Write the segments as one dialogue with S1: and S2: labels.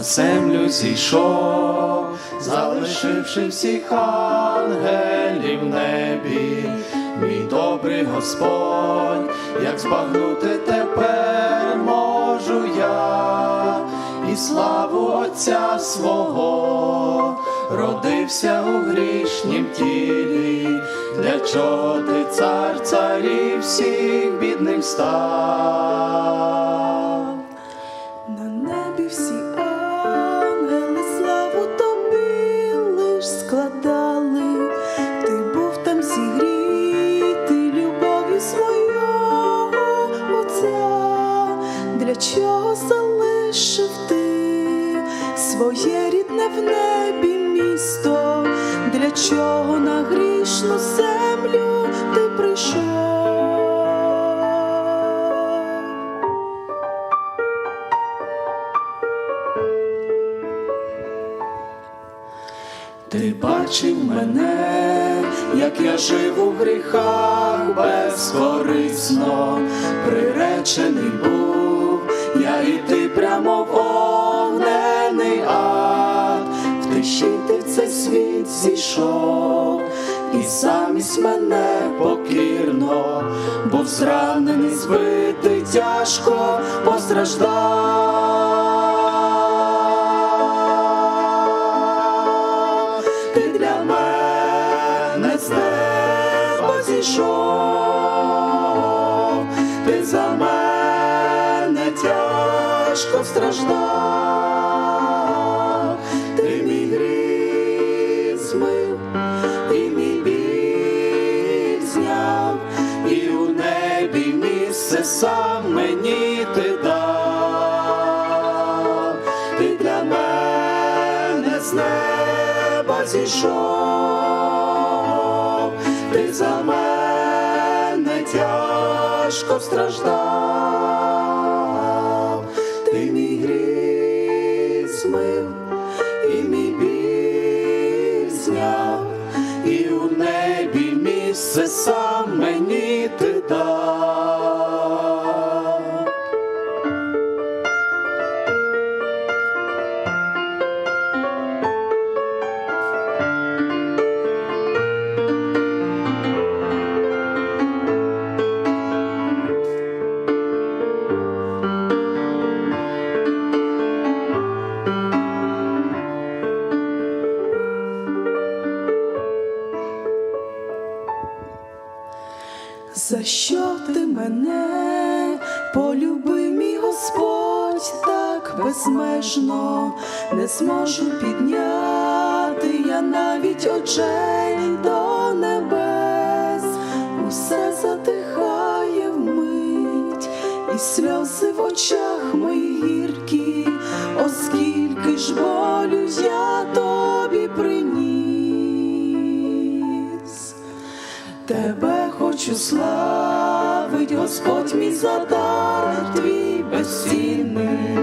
S1: землю зійшов, залишивши всіх ангелів в небі, мій добрий Господь, як збагнути тепер можу я, і славу Отця свого, родився у грішнім тілі, для чого ти цар царів всіх бідним став.
S2: Своє рідне в небі місто, для чого на грішну землю ти прийшов?
S1: Ти бачив мене, як я жив у гріхах безкорисно, приречений був, я йти прямо зійшов, і замість мене покірно, був зранений, збитий, тяжко постраждав. Ти для мене з неба зійшов, ти за мене тяжко страждав, місце сам мені ти дав, ти для мене з неба зійшов, ти за мене тяжко страждав, ти мій гріх змив, і мій біль зняв, і у небі місце сам мені
S2: За що ти мене? Полюбив, мій Господь, так безмежно не зможу підняти. Я навіть очей до небес, усе затихає вмить, і сльози в очах моїх гіркі, оскільки ж болю я Хочу славить, Господь мій задар, твій безцінний,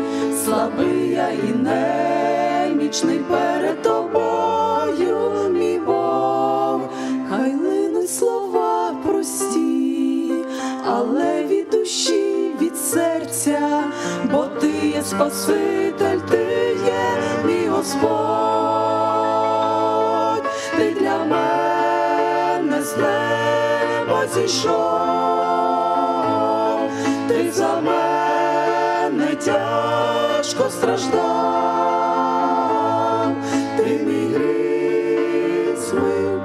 S2: слабий я і немічний перед тобою, мій Бог, хай линуть слова прості, але від душі, від серця, бо ти є Спаситель, ти є мій Господь, зійшов, ти за мене тяжко страждав, ти мій гріх змив,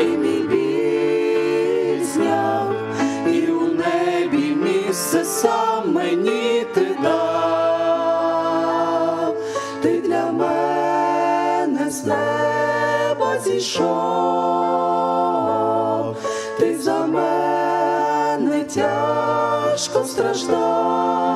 S2: і мій біль зняв, і у небі місце сам мені ти дав, ти для мене з неба зійшов, ти за мене тяжко страждав,